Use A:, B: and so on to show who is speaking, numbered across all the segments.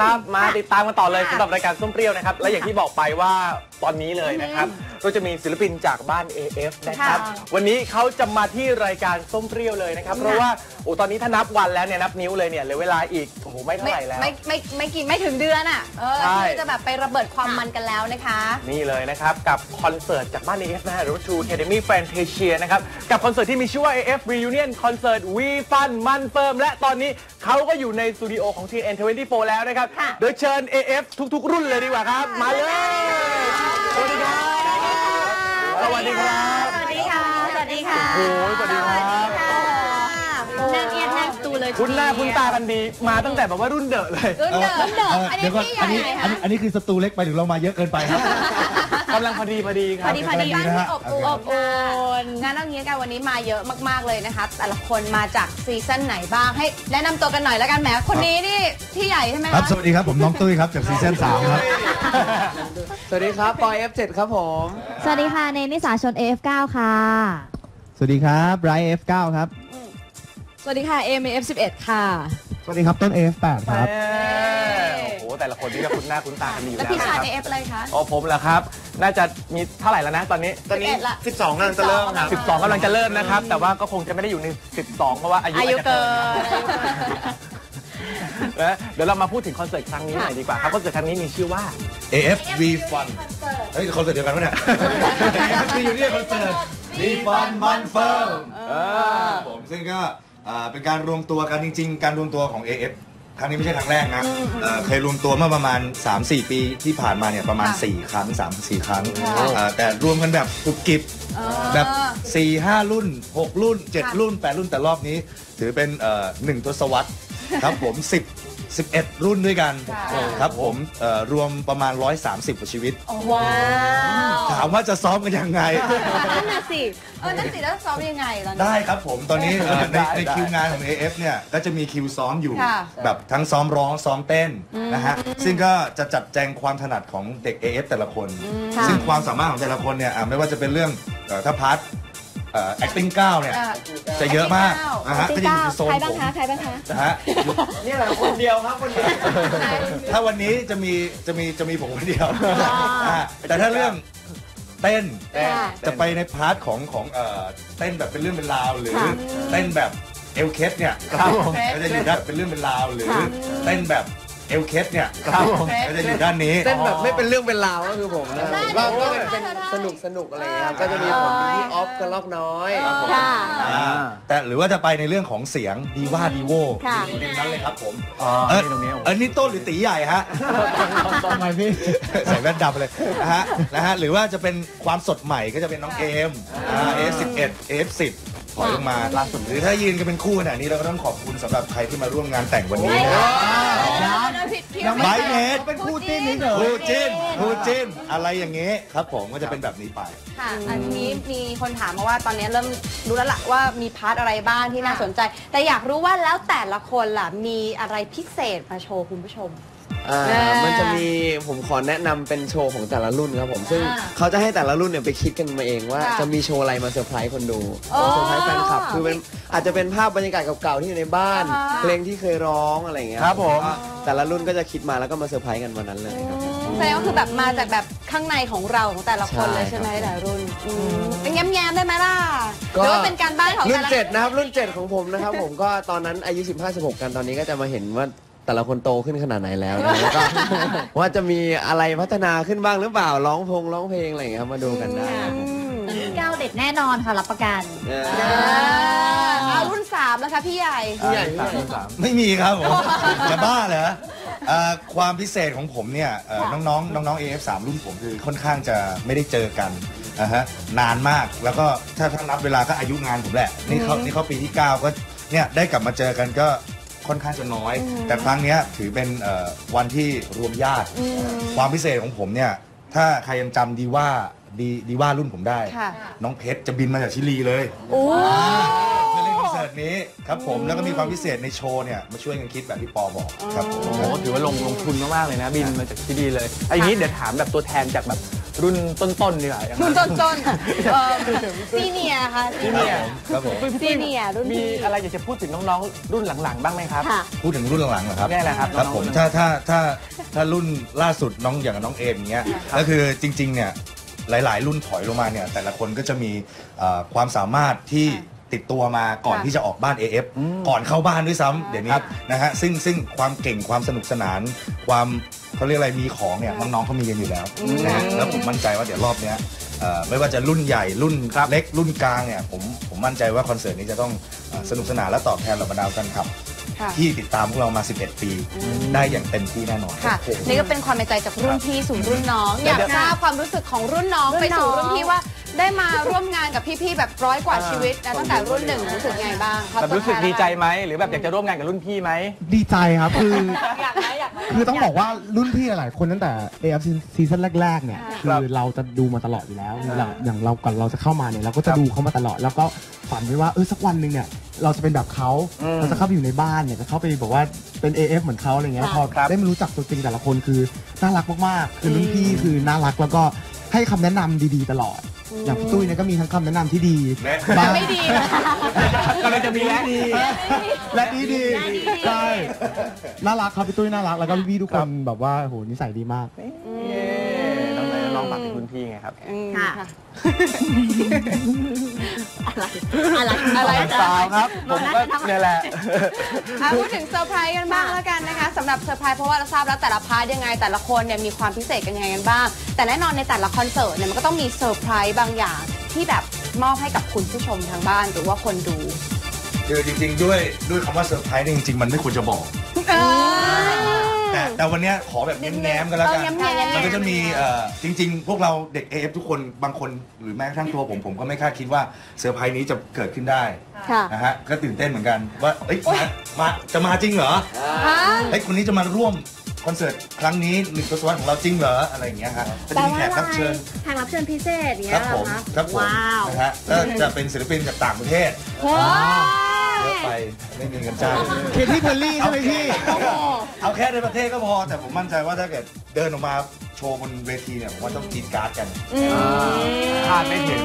A: ครับมาติดตามกันต่อเลย
B: ค่ะ
A: สำหรับรายการส้มเปรี้ยวนะครับ และอย่างที่บอกไปว่าตอนนี้เลยนะครับเราจะมีศิลปินจากบ้าน AF นะครับ
B: ค่ะ
A: วันนี้เขาจะมาที่รายการส้มเปรี้ยวเลยนะครับ เพราะว่าโอ้ตอนนี้ถ้านับวันแล้วเนี่ยนับนิ้วเลยเนี่ยเหลือเวลาอีกโอ้โหไม่เท่า
B: ไม่
A: ไหร่แล้ว
B: ไม่ไม่ไม่กี่ไม่ถึงเดือนอะเออ
A: ใช่
B: ที่จะแบบไประเบิดความมันกันแล้วนะคะ
A: นี่เลยนะครับ กับคอนเสิร์ตจากบ้าน AF นะฮะหรือว่า True Academy Fantasia นะครับกับคอนเสิร์ตที่มีชื่อว่า AF Reunion Concert We Fun มันเฟิร์มและตอนนี้เขาก็อยู่ในสตูดิโอของ TN24 แล้วนะครับ
B: ค่ะ
A: เดี๋ยวเชิญ AF ทุก ๆ รุ่นเลยดีกว่าครับ มาเลยสวัสดีครับสวัสดีครับ
B: สวัสดีค่ะสวัสดีค่ะ
A: โอ้โหสวัสดีครับ
B: นั่งเอียดนั่งสตูเลย
A: คุณหน้าคุณตากันดีมาตั้งแต่แบบว่ารุ่นเดอะเลย
B: รุ่นเดิมรุ่นเดิม
C: เอ่อ
B: อันนี้
C: เดี๋ยวก่อน
B: พี่ให
C: อั
B: ญ่
C: นนี้
B: ไหน
C: อัน
B: คะ
C: นี้อันนี้คือสตูเล็กไปถึงเรามาเยอะเกินไปครับ
A: กำลังพอดีพอดีค
B: พ
A: รั
B: อบดีพอดี
C: กำลังดีนะฮะ
B: อบอุ่นอบอุ่นงั้นเอางี้กันวันนี้มาเยอะมากๆเลยนะคะแต่ละคนมาจากซีซั่นไหนบ้างให้แนะนำตัวกันหน่อยแล้วกันแหมคนนี้นี่พี่ใหญ่ใช่ไหม
C: ครับ
B: คะ
C: สวัสดีครับ ผมน้องตุ้ยครับ จากซีซั่น3ครับ
D: สวัสดีครับ ปอย F7 ครับผม
E: สวัสดีค่ะ เนนิสาชน AF9 ค่ะ
C: สวัสดีครับไร F9 ครับ
E: สวัสดีค่ะ AMF11 ค่ะ
C: สวัสดีครับต้น F8 ครับ
A: แหมโอ้โห แต่ละคนนี่ก็คุ้นหน้าคุ้นตากันดีอยู่
B: แล้ว
A: แล้ว
B: พี่
A: นะ
B: ชา
A: ค
B: ย
A: รับ
B: ในเอฟอะไรคะ
A: อ๋อผมเหรอครับ น่าจะมีเท่าไหร่แล้วนะตอนนี้
B: ตอนนี้ละ
D: 12กำลังจะเริ่มครับ
A: 12กำลังจะเริ่มนะครับ แต่ว่าก็คงจะไม่ได้อยู่ใน 12 เพราะว่าอายุ
B: อายุ
A: จจะ
B: เกิน
A: นะเดี๋ยวเรามาพูดถึงคอนเสิร์ตครั้งนี้หน่อยดีกว่าครับคอนเสิร์ตครั้งนี้มีชื่อว่า
C: AFV Fun เฮ้ยคอนเสิร์ตเดียวกันปะเนี่ย AFV อยู่เนี่ยคอนเสิร์ต V Fun มันเฟิร์มผมซึ่งก็อ่าเป็นการรวมตัวกันจริง ๆ การรวมตัวของ AF ครั้งนี้ไม่ใช่ครั้งแรกนะเอ่อเคยรวมตัวเมื่อประมาณ 3-4 ปีที่ผ่านมาเนี่ยประมาณ
B: ค่ะ
C: 4ครั้ง 3-4 ครั้ง
B: ค่ะ
C: อ่าแต่รวมกันแบบกรุบกริบแบบ4 5 รุ่น 6 รุ่น 7 รุ่น 8 รุ่นแต่รอบนี้ ถือเป็นเอ่อหนึ่งทศวรรษครับผม 10 11 รุ่นด้วยกัน
B: ค่ะ
C: ครับผมเอ่อรวมประมาณ 130กว่าชีวิต
B: ว้าว
C: ถามว่าจะซ้อมกันยังไง
B: นั่นน่ะสิ เออ นั่นสิแล้วซ้อมยังไงตอนนี้
C: ได้ครับผม ตอนนี้เอ่อใน
A: ได้
C: ใน
A: ได้
C: คิวงานของ AF เนี่ย ก็จะมีคิวซ้อมอยู่
B: ค่ะ
C: แบบทั้งซ้อมร้องซ้อมเต้นนะฮะ ซึ่งก็จะจัดแจงความถนัดของเด็ก AF แต่ละคน
B: ค่ะ
C: ซึ่งความสามารถของแต่ละคนเนี่ยอะไม่ว่าจะเป็นเรื่องเอ่อถ้าพาร์ท เอ่อ acting 9เนี่ย
B: อะ
C: จะเยอะมาก
B: acting
C: นะฮะก็จะอยู่ในโซน
E: ใครบ้าง
C: ผม
E: คะใครบ้างคะ
C: นะฮะ
A: นี่แหละคนเดียวครับคนเดียว
C: ถ้าวันนี้จะมีจะมีจะมีผมคนเดียวอะแต่ถ้าเรื่องเต้น
E: ค่ะ
C: จะไปในพาร์ทของของเอ่อเต้นแบบเป็นเรื่องเป็นราวหรือ
E: ค่ะ
C: เต้นแบบเอลเคสเนี่ย
A: ครับผม
C: ก็จะอยู่ด้านเป็นเรื่องเป็นราวหรือ
E: ค่ะ
C: เต้นแบบ เอลเคสเนี่ย
A: ครับผม
C: ก็จะอยู่ด้านนี้
D: เต้นแบบไม่เป็นเรื่องเป็นราวก็คือผมนะ
B: ได้
D: ก็ก็
B: ได้
D: เป็น
B: ได้ได้
D: สนุกสนุกอะไรเงี้ยครับก็จะมีผมมีพี่ออฟกับลอกน้อย
E: ค่ะ
C: อ่าแต่หรือว่าจะไปในเรื่องของเสียงดีว่าดีโว
E: ค่ะ
C: อยู่ในนั้นเลยครับผม
A: อ๋อ
C: เออ
A: นี่ตรงนี้โอ้โห
C: เออนี่ต้นหรือตีใหญ่ฮะ
A: ทำไมพี่
C: ใส่แว่นดำเลยนะฮะนะฮะหรือว่าจะเป็นความสดใหม่ก็จะเป็นน้องเอมอ่า F11 F10 ถอยลงมาล่าสุดหรือถ้ายืนกันเป็นคู่ขนาดนี้เราก็ต้องขอบคุณสำหรับใครที่มาร่วมงานแต่งวันนี้นะครับไบรท์เนส
B: เป็นคู่จิ้นเฉย
C: คู่จิ้นคู่จิ้นอะไรอย่างเงี้ยครับผมก็จะเป็นแบบนี้ไป
B: ค่ะ อันนี้มีคนถามมาว่าตอนนี้เริ่มรู้แล้วล่ะว่ามีพาร์ทอะไรบ้างที่น่าสนใจ แต่อยากรู้ว่าแล้วแต่ละคนล่ะมีอะไรพิเศษมาโชว์คุณผู้ชม
D: อ่า
B: แน่
D: มันจะมีผมขอแนะนำเป็นโชว์ของแต่ละรุ่นครับผม ซึ่ง
B: อ่า
D: เขาจะให้แต่ละรุ่นเนี่ยไปคิดกันมาเองว่า
B: ค่ะ
D: จะมีโชว์อะไรมาเซอร์ไพรส์คนดู
B: อ๋อ
D: เซอร์ไพรส์แฟนคลับคือเป็นอาจจะเป็นภาพบรรยากาศเก่าๆที่อยู่ในบ้าน
B: อ่าฮะ
D: เพลงที่เคยร้องอะไรอย่างเงี้ย
A: ครับผม
D: ก็แต่ละรุ่นก็จะคิดมาแล้วก็มาเซอร์ไพรส์กันวันนั้นเลยครับ
B: แสดงว่าคือแบบมาจากแบบข้างในของเราของแต่ละคนเลย
D: ใช่
B: ใช่ไหม
D: ครับ
B: แต่ละรุ่นอืมเป็นแง้มๆได้ไหมล่ะห
D: ก็
B: รือว่าเป็นการบ้านของ
D: รุ่
B: แต่
D: น
B: ละ
D: เจ็ดนะครับรุ่นเจ็ดของผมนะครับ ผมก็ตอนนั้นอายุ 15 16 กันตอนนี้ก็จะมาเห็นว่า แต่ละคนโตขึ้นขนาดไหนแล้วนะแล้วก็ ว่าจะมีอะไรพัฒนาขึ้นบ้างหรือเปล่าร้องพงร้องเพลงอะไรอย่างเงี้ยครับมาดูกันได้ครับผม
E: รุ่นเก้าเด็ดแน่นอนค่ะรับประกัน
D: เออ
B: อ่าเอารุ่นสามแล้วคะพี่ใหญ่
D: ผู้ใหญ่ผู้ใหญ่
C: ไม่มีครับผม จะบ้าเหรอเอ่อความพิเศษของผมเนี่ยเอ่อ
B: ค่ะ
C: น้องๆน้องๆ AF3 รุ่นผมคือค่อนข้างจะไม่ได้เจอกันนะฮะนานมากแล้วก็ถ้าถ้านับเวลาก็อายุงานผมแหละ นี่เขานี่เขาปีที่ 9 ก็เนี่ยได้กลับมาเจอกันก็ ค่อนข้างจะน้อย แต่ครั้งเนี้ยถือเป็นเอ่อวันที่รวมญาติ ความพิเศษของผมเนี่ยถ้าใครยังจำดีว่าดีดีว่ารุ่นผมได้
B: ค่ะ
C: น้องเพชรจะบินมาจากชิลีเลย
B: โอ้
C: เพื่อเล่นคอนเสิร์ตนี้ครับผมแล้วก็มีความพิเศษในโชว์เนี่ยมาช่วยกันคิดแบบที่ปอบอกครับผม
A: โอ้โหถือว่าลงลงทุนมากๆเลยนะ บินมาจากที่ดีเลยอันนี้เดี๋ยวถามแบบตัวแทนจากแบบ รุ่นต้นๆดีกว่าอย่าง
B: รุ่นต้นๆซีเนียค่ะ
A: ที่เนี่ย
C: ครับผม
B: ซีเนียรุ่น
A: มี
B: พี่
A: อะไรอยากจะพูดถึงน้องๆ รุ่นหลังๆ บ้างไหมครับ
B: ค่ะ
C: พูดถึงรุ่นหลังๆเหรอครับ
A: เนี่ยแหละครับ
C: ครับ
A: น้องๆ
C: ผมถ้าถ้าถ้าถ้ารุ่นล่าสุดน้องอย่างกับน้องเอมอย่างเงี้ยก็คือจริงๆเนี่ยหลาย ๆ รุ่นถอยลงมาเนี่ยแต่ละคนก็จะมีเอ่อความสามารถที่ติดตัวมาก่อน
B: ค่ะ
C: ที่จะออกบ้าน AF ก่อนเข้าบ้านด้วยซ้ำเดี๋ยวนี้นะฮะซึ่งซึ่งความเก่งความสนุกสนาน ความ เขาเรียกอะไรมีของเนี่ยน้องๆเขามีกันอยู่แล้วนะฮะแล้วผมมั่นใจว่าเดี๋ยวรอบเนี้ยเอ่อไม่ว่าจะรุ่นใหญ่รุ่นเล็กรุ่นกลางเนี่ยผมผมมั่นใจว่าคอนเสิร์ตนี้จะต้องเอ่อสนุกสนานและตอบแทนเหล่าบรรดาแฟนคลับ
B: ค่ะ
C: ที่ติดตามพวกเรามา 11 ปี ได้อย่างเต็มที่แน่นอน
B: ค่ะ นี่ก็เป็นความในใจจากรุ่นพี่สู่รุ่นน้อง อยากทราบความรู้สึกของรุ่นน้องไปสู่รุ่นพี่ว่า ได้มาร่วมงานกับพี่ๆแบบร้อยกว่าชีวิตนะตั้งแต่รุ่นหนึ่งรู้สึกไงบ้าง
A: แบบรู้สึกดีใจไหมหรือแบบอยากจะร่วมงานกับรุ่นพี่ไหม
F: ดีใจครับ คือ
B: อยากไหมอยากไหม
F: คือต้องบอกว่ารุ่นพี่หลายๆคนตั้งแต่ AF ซีซั่นแรกๆเนี่ย
B: ค่ะ
F: คือเราจะดูมาตลอดอยู่แล้วอย่างอย่างเราก่อนเราจะเข้ามาเนี่ยเราก็จะดูเขามาตลอด แล้วก็ฝันไว้ว่าเออสักวันหนึ่งเนี่ยเราจะเป็นแบบเขา
A: อืม
F: เราจะเข้าไปอยู่ในบ้านเนี่ยจะเข้าไปบอกว่าเป็น AF เหมือนเขาอะไรเงี้ย
B: ค่ะ
F: พอ
A: ครับ
F: ได้มารู้จักตัวจริงแต่ละคนคือน่ารักมากๆคือรุ่นพี่คือน่ารักแล้วก็ให้คำแนะนำดีๆตลอด อย่างพี่ตุ้ยเนี่ยก็มีทั้งคำแนะนำที่ดี
C: และ
F: บ้าง
B: ไม่ดีนะ
A: กำลังจะมีแล้วดี
F: และดีดีใช่น่ารักครับพี่ตุ้ยน่ารักแล้วก็พี่ๆทุกคนแบบว่าโหนิสัยดีมาก
A: เย้น้อง เลยน้องฝากถึงรุ่นพี่ไงครับ
B: อืม
E: ค่ะ
B: ค่ะ
E: อะไร
B: อะไร
A: เปล่าครับ ผมก็เนี่ยแหละ
B: อะพูดถึงเซอร์ไพรส์กันบ้างแล้วกันนะคะสำหรับเซอร์ไพรส์เพราะว่าเราทราบแล้วแต่ละพาร์ทยังไง แต่ละคนเนี่ยมีความพิเศษกันยังไงกันบ้าง แต่แน่นอนในแต่ละคอนเสิร์ตเนี่ยมันก็ต้องมีเซอร์ไพรส์บางอย่างที่แบบมอบให้กับคุณผู้ชมทางบ้านหรือว่าคนดู
C: คือจริงๆด้วยด้วยคำว่าเซอร์ไพรส์เนี่ยจริงๆ มันไม่ควรจะบอก แต่แต่วันเนี้ยขอแบบแง้มๆกันแล้วกัน
B: เออแง้มๆ
C: มันก็จะมีเอ่อจริง ๆ พวกเราเด็ก AF ทุกคนบางคนหรือแม้กระทั่งตัวผมผมก็ไม่คาดคิดว่าเซอร์ไพรส์นี้จะเกิดขึ้นได้
B: ค่ะ
C: นะฮะก็ตื่นเต้นเหมือนกันว่าเอ้ยมามาจะมาจริงเหรอ
B: ฮะ
C: เฮ้ยคนนี้จะมาร่วมคอนเสิร์ตครั้งนี้หนึ่งทศวรรษของเราจริงเหรออะไรอย่างเงี้ยฮะก็จะมีแขกรับเชิญ
E: แขกรับเชิญพิเศษเนี้
C: ค
E: ย
C: รับผม
E: เหอคะ
C: ครับผม
E: ว้าว
C: นะฮะก็จะเป็นศิลปินจากต่างประเทศ
B: โอ้
C: เยอะไปไม่มีเงินจ้าง
F: เคที่เพลลี่ใช่ไหมพี่
C: เอาแค่ในประเทศก็พอ แต่ผมมั่นใจว่าถ้าเกิดเดินออกมาโชว์บนเวทีเนี่ยผมว่าต้องกรีดการ์ดกัน
A: คาดไม่ถึง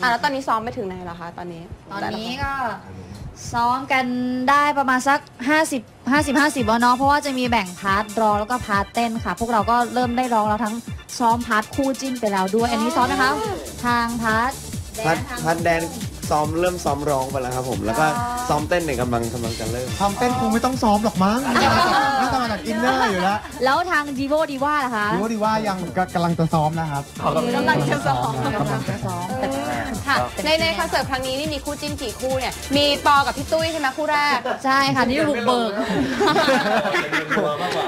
B: อะแล้วตอนนี้ซ้อมไปถึงไหนแล้วคะตอนนี้
E: ตอนนี้ก็ซ้อมกันได้ประมาณสัก 50 50 50แล้วเนาะเพราะว่าจะมีแบ่งพาร์ทร้องแล้วก็พาร์ทเต้นค่ะ พวกเราก็เริ่มได้ร้องแล้วทั้งซ้อมพาร์ทคู่จิ้นไปแล้วด้วย อันนี้ซ้อมนะคะ ทางพาร์ทแด
D: พัด
E: นทาง
D: พัดแดน ซ้อมเริ่มซ้อมร้องไปแล้วครับผม แล้วก็ซ้อมเต้นเนี่ยกำลังกำลังจะเริ่ม
F: ทำเต้นคงไม่ต้องซ้อมหรอกมั้งน่าจะมาจากอินเนอร์อยู่แล้ว
E: แล้วทางดีโวดีว่าล่ะคะ
F: ดีว่าดีว่ายังกกำลังจะซ้อมนะครับ
B: กำลังจะซ้อม
E: กำลังจะซ้อมแต่
B: ค่ะในในคอนเสิร์ตครั้งนี้นี่มีคู่จิ้นกี่คู่เนี่ย มีปอกับพี่ตุ้ยใช่ไหมคู่แรก
E: ใช่ค่ะนี่บุกเบิก
C: จะยืนรัวมากกว่า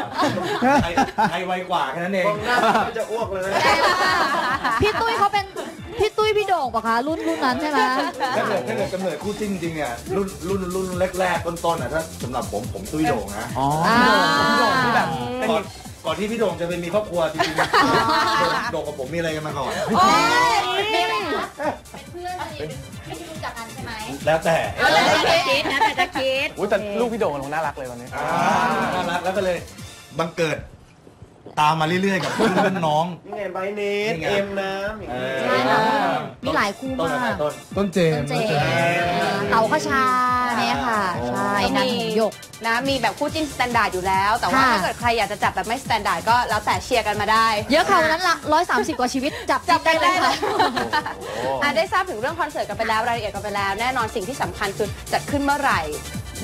C: ใครใครไวกว่าแค่นั้นเอง
D: จะอ้วกเลย
E: พี่ตุ้ยเขาเป็นพี่ตุ้ ยพี่โด่งปะคะรุ่นรุ่นนั้นใช่ไหม
C: ถ้าเกิดถ้าเกิดกำเนิดคู่จิ้นจริงๆเนี่ยรุ่นรุ่นรุ่นแรกๆต้นๆอะถ้าสำหรับผมผมตุ้ยโด่งนะ
A: อ๋อ
E: อ่า
A: พี่โด่งที่แบบเป็น
C: ก่อนก่อนที่พี่โด่งจะไปมีครอบครัวจริงๆโด่งโด่งกับผมมีอะไรกันมาก่อน
B: โอ้ย
E: เป็นเพื่อนสนิทไม่ได้รู้จักกันใช่ไหม
C: แล้วแต่
E: แล้วแต่จะคิดนะแต่จะคิด
A: อุ้ยแต่ลูกพี่โด่งกับน้องน่ารักเลยวันนี้
C: อ่าน่ารักแล้วก็เลยบังเกิด ตามมาเรื่อยๆ กับรุ่นน้อง
D: นี่ไงไบเนส
C: นี่ไง
D: เอ็มน้ำอย่าง
C: เอ
D: เงี้ย
C: อ
E: ใช่ค่ะมีหลายคู่
C: ต้น
E: มา
C: อะไร
E: ก
C: ต้น
F: ต้นเจม
E: ต้น
F: ส์
E: เจเต๋าขชาเนี่ยค่ะ ใช่นันหงหยก
B: นะมีแบบคู่จิ้นสแตนดาร์ดอยู่แล้ว แต่ว่า
E: ค่ะ
B: ถ้าเกิดใครอยากจะจับแบบไม่สแตนดาร์ดก็แล้วแต่เชียร์กันมาได้
E: เยอะค่ะวันนั้นละร้อยสามสิบกว่าชีวิตจับ
B: จับกันได้
E: เลย
B: เลยอะได้ทราบถึงเรื่องคอนเสิร์ตกันไปแล้วรายละเอียดกันไปแล้ว แน่นอนสิ่งที่สำคัญคือจัดขึ้นเมื่อไหร่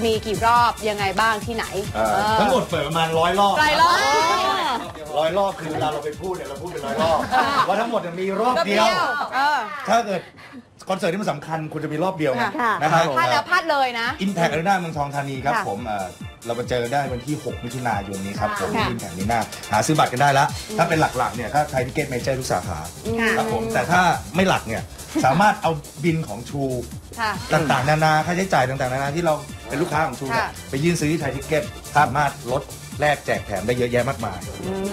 B: มีกี่รอบยังไงบ้างที่ไหน
C: เออทั้งหมดเปิดประมาณร้อยรอบ
B: รายรอบ
C: ร้อยรอบคือเวลาเราไปพูดเนี่ยเราพูดเป็นร้อยรอบว่าทั้งหมดเนี่ยมีรอบ
B: ก็
C: เดียว
B: เออ
C: ถ้าเกิดคอนเสิร์ตที่มันสำคัญควรจะมีรอบเดียวไง
B: ค่ะ
C: นะครับ
B: พลาดแล้วพลาดเลยนะ
C: อิมแพกอารีนาเมืองทองธานีครับ
B: ค่ะ
C: ผมเอ่อเราไปเจอได้วันที่ 6 มิถุนายนนี้ครับผม
B: ค่ะ
C: ที่อิมแพกอารีนาหาซื้อบัตรกันได้แล้วถ้าเป็นหลักๆเนี่ยถ้าไทยทิเก็ตเมเจอร์ทุกสาขาครับผมแต่ถ้าไม่หลักเนี่ยสามารถเอาบินของชู
B: ค่ะ
C: ต่างๆ นานาค่าใช้จ่ายต่างๆ นานาที่เราเป็นลูกค้าของชูเนี่ย
B: ค่ะ
C: ไปยื่นซื้อที่ไทยทิเก็ตสามารถลดแลกแจกแถมได้เยอะแยะมากมาย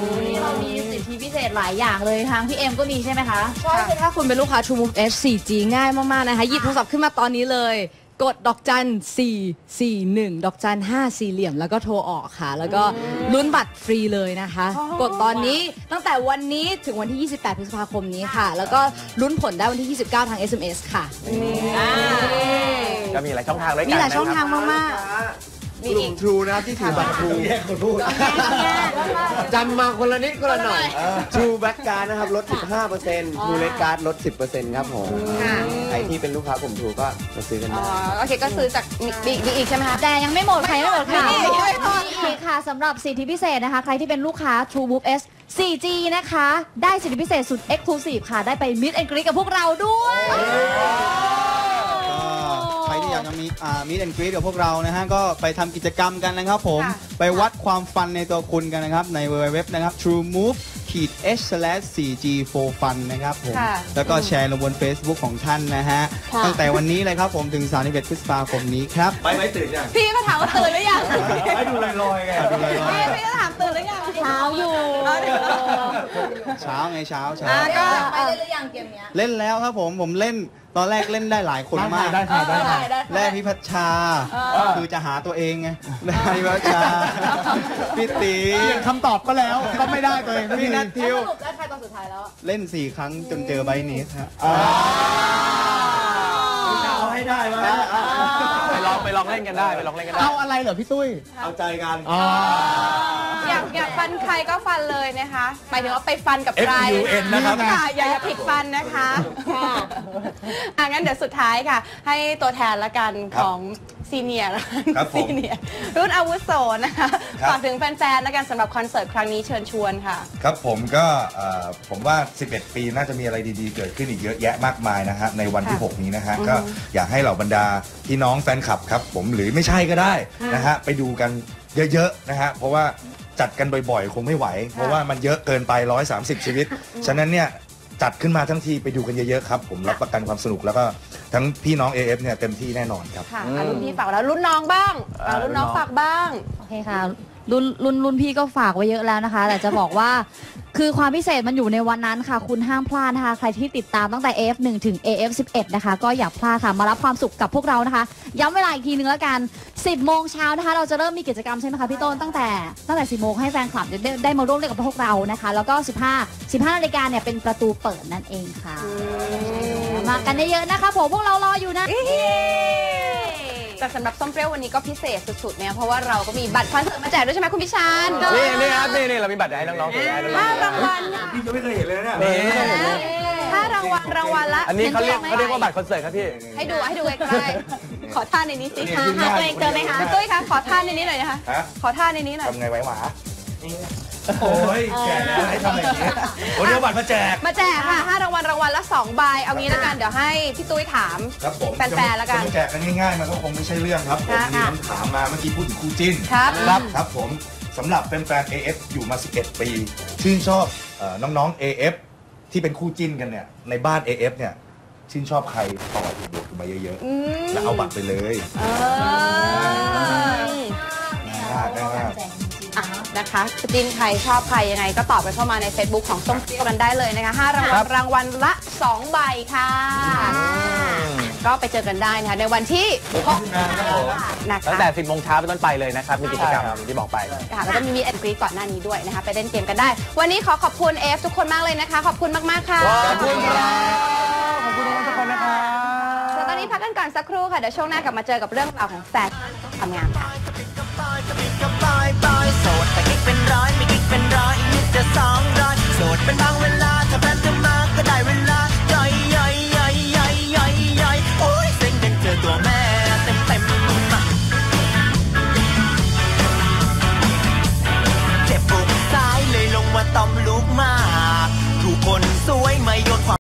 E: วันนี้เรามีสิทธิพิเศษหลายอย่างเลยทางพี่เอ็มก็มีใช่ไหมคะ
G: ใช่คือถ้าคุณเป็นลูกค้า True Move H 4G ง่ายมาก ๆ นะคะ หยิบโทรศัพท์ขึ้นมาตอนนี้เลย กดดอกจัน 4 4 1 ดอกจัน 5 สี่เหลี่ยมแล้วก็โทรออกค่ะ แล้วก็ลุ้นบัตรฟรีเลยนะคะ กดตอนนี้ตั้งแต่วันนี้ถึงวันที่ 28 พฤษภาคมนี้ค่ะ แล้วก็ลุ้นผลได้วันที่ 29 ทาง SMS ค่ะ
A: ก็มีหลายช่องทางด้วยกัน
G: มีหลายช่องทาง
A: นะครับ
G: มาก
B: มี
D: ก
B: อี
D: ลุ่
B: ก
D: มทรูนะครับที่ถือบัตรทรู
C: แยกคนพูด
D: จำมาคนละนิดคนละหน่อยทรูแบ็กการ์ดนะครับลด 15%ทรูเลดการ์ดลด 10%ครับผม
B: ค่ะ
D: ใครที่เป็นลูกค้ากลุ่มทรูก็มาซื้อกัน
B: อ๋อ
D: ได้
B: โอเคก็ซื้อจากมีมีอีกใช่ไหมคะ
E: แต่ยังไม่หมดใครไม่หมดค่ะ
B: ไม่หมดไม่หมด
E: มีอีกค่ะสำหรับสิทธิพิเศษนะคะ ใครที่เป็นลูกค้า True Move S 4G นะคะ ได้สิทธิพิเศษสุด Exclusive ค่ะ ได้ไป Meet and Greet กับพวกเราด้วย
H: ก็ใครที่ อยากจะมีมีแอนกรีดกับพวกเรานะฮะก็ไปทำกิจกรรมกันนะครับผม
B: ค่ะ
H: ไปวัดความฟันในตัวคุณกันนะครับ ในเว็บนะครับ True Move ขีด h slash 4g for fun นะครับผม
B: ค่ะ
H: แล้วก็แชร์ลงบน Facebook ของท่านนะฮะ
B: ค่ะ
H: ตั้งแต่วันนี้เลยครับผมถึง 31 พฤษภาคมนี้ครับ
C: ไปไม่ตื่นยัง
B: พี่ก็ถามว่าตื่นหรือยัง
C: ไปดูลอยๆไง
H: ดูลอย
B: พี่พี่ก็ถามตื่นหรือยัง
E: เช้าอยู่
B: เอาเดี๋ยว
H: ๆเช้าไงเช้าเช้า
B: อะ ก็
E: ไปเล่นหรือยังเกมเนี้ย
H: เล่นแล้วครับผมผมเล่นตอนแรกเล่นได้หลายคนมาก
F: ได้ค่ะได้ค่ะ
H: แรกพี่พัชชา คือจะหาตัวเองไงได้พี่พัชชา พี่ตี
F: เปลี่ยนคำตอบก็แล้วก็ไม่ได้ตัวเองสักที
H: พี่นัททิว
E: สรุปได้ใครตอนสุดท้ายแล้ว
H: เล่น4ครั้งจนเจอใบนี้ฮะ
C: เอาให้ได้มา
A: ไปลองไปลองเล่นกันได้ไปลองเล่นกันได้
F: เอาอะไรเหรอพี่ตุ้ย
C: เอาใจกัน
F: อ๋อ
B: อยากอยากฟันใครก็ฟันเลยนะคะหมายถึงว่าไปฟันกับใคร
C: F U N นะครับ
B: ค่ะอย่าอย่าผิดฟันนะคะอะงั้นเดี๋ยวสุดท้ายค่ะ ให้ตัวแทนละกันของซีเนียร์
C: ครับผม
B: ซีเนียร์รุ่นอาวุโสนะคะ
C: ครับ
B: ฝากถึงแฟนๆละกันสำหรับคอนเสิร์ตครั้งนี้เชิญชวนค่ะ
C: ครับผมก็เอ่อผมว่า 11 ปีน่าจะมีอะไรดีๆ เกิดขึ้นอีกเยอะแยะมากมายนะฮะในวันที่
B: ค่ะ
C: 6 นี้นะฮะ
B: อือฮึ
C: ก็อยากให้เหล่าบรรดาพี่น้องแฟนคลับครับผมหรือไม่ใช่ก็ได้นะฮะไปดูกันเยอะๆนะฮะเพราะว่า จัดกันบ่อยๆ คงไม่ไหว เพราะว่ามันเยอะเกินไป 130 ชีวิต ฉะนั้นเนี่ยจัดขึ้นมาทั้งทีไปดูกันเยอะๆครับ ผมรับประกันความสนุกแล้วก็ทั้งพี่น้อง AF เนี่ยเต็มที่แน่นอนครับ
B: ค่ะอะรุ่นพี่ฝากแล้วรุ่นน้องบ้างอะรุ่นน้องฝากบ้าง
E: โอเคค่ะ รุ่นรุ่นรุ่นพี่ก็ฝากไว้เยอะแล้วนะคะ แต่จะบอกว่า คือความพิเศษมันอยู่ในวันนั้นค่ะ คุณห้ามพลาดนะคะ ใครที่ติดตามตั้งแต่ AF1 ถึง AF11 นะคะ ก็อย่าพลาดค่ะ มารับความสุขกับพวกเรานะคะ ย้ำเวลาอีกทีนึงแล้วกัน 10 โมงเช้านะคะ เราจะเริ่มมีกิจกรรมใช่ไหมคะพี่ต้นตั้งแต่ตั้งแต่ 10 โมงให้แฟนคลับได้ได้มาร่วมเล่นกับพวกเรานะคะ แล้วก็ 15 15นาฬิกาเนี่ยเป็นประตูเปิดนั่นเองค่ะ มากันเยอะๆนะคะผมพวกเรารออยู่นะ
B: แต่สำหรับส้มเปรี้ยววันนี้ก็พิเศษสุดๆเนี่ยเพราะว่าเราก็มีบัตรคอนเสิร์ตมาแจกด้วยใช่ไหมคุณพิชาน
A: นี่นี่ครับนี่นี่เรามีบัตรให้น้องๆถือให้น้อง
B: ห้ารางวัล
C: พี่ก็ไม่เคยเห็นเลยนะ
A: ๆนี่
B: ห้ารางวัลรางวัลละ
A: อันนี้เขาเรียกเขาเรียกว่าบัตรคอนเสิร์ตครับพี่
B: ให้ดูให้ดูใกล้ๆขอท่าในนี้สิ
C: นี่
B: หา
C: ขึ้น
B: หา
C: ง่าย
B: ตัวเองเจอไหมคะพี่ตุ้ยคะขอท่าในนี้หน่อยนะคะ
C: ฮะ
B: ขอท่าในนี้หน่อย
C: ทำไงไว้หวา โอ้ยแก่แล้วให้ทำอย่างนี้โอ้ยเดี๋ยวบัตรมาแจก
B: มาแจกค่ะห้ารางวัลรางวัลละสองใบเอางี้แล้วกันเดี๋ยวให้พี่ตุ้ยถาม
C: ครับผม
B: แฟนๆแล้วกัน
C: จะมาแจกกันง่ายๆมันก็คงไม่ใช่เรื่องครับผม
B: ค่ะ
C: มีคำถามมาเมื่อกี้พูดถึงคู่จิ้น
B: ครับ
C: ครับครับผมสำหรับแฟนๆ AF อยู่มา 11 ปี ชื่นชอบเอ่อน้องๆ AF ที่เป็นคู่จิ้นกันเนี่ยในบ้าน AF เนี่ยชื่นชอบใครต่ออีกบวกขึ้นมาเยอะ
B: อืม
C: ๆแล้วเอาบัตรไปเลย
B: นะคะจะจินใครชอบใครยังไงก็ตอบกันเข้ามาใน Facebook ของส้มเปรี้ยวกันได้เลยนะคะห้ารางวั
A: ครั
B: ล
A: บ
B: รางวัลละ 2 ใบค่ะ ก็ไปเจอกันได้นะคะในวันที่6นะ
A: ตั้ง
B: คะ
A: แต่ 10โมงเช้าเป็นต้นไปเลยนะครับ มีกิจกรรมที่บอกไป
B: ค่ะแล้วก็มีมีแอนกรีก่อนหน้านี้ด้วยนะคะ ไปเล่นเกมกันได้ วันนี้ขอขอบคุณเอฟทุกคนมากเลยนะคะ ขอบคุณมาก ๆ ค่ะ
A: ขอบคุณครับขอบคุณน้องๆทุกคนนะครับ
B: ส่วนตอนนี้พักกันก่อนสักครู่ค่ะ เดี๋ยวช่วงหน้ากลับมาเจอกับเรื่องราวของแฟนทำงานค่ะ
I: บอยบอยโสดแต่กิ๊กเป็นร้อยไม่กิ๊กเป็นร้อยนิดจะสองร้อยโสดเป็นบางเวลาถ้าแฟนเธอมาก็ได้เวลาย่อยย่อยย่อยย่อยย่อยย่อยโอ้ยเซ็งกันเจอตัวแม่เต็มเต็มเจ็บปุกซ้ายเลยลงมาตอมลูกมา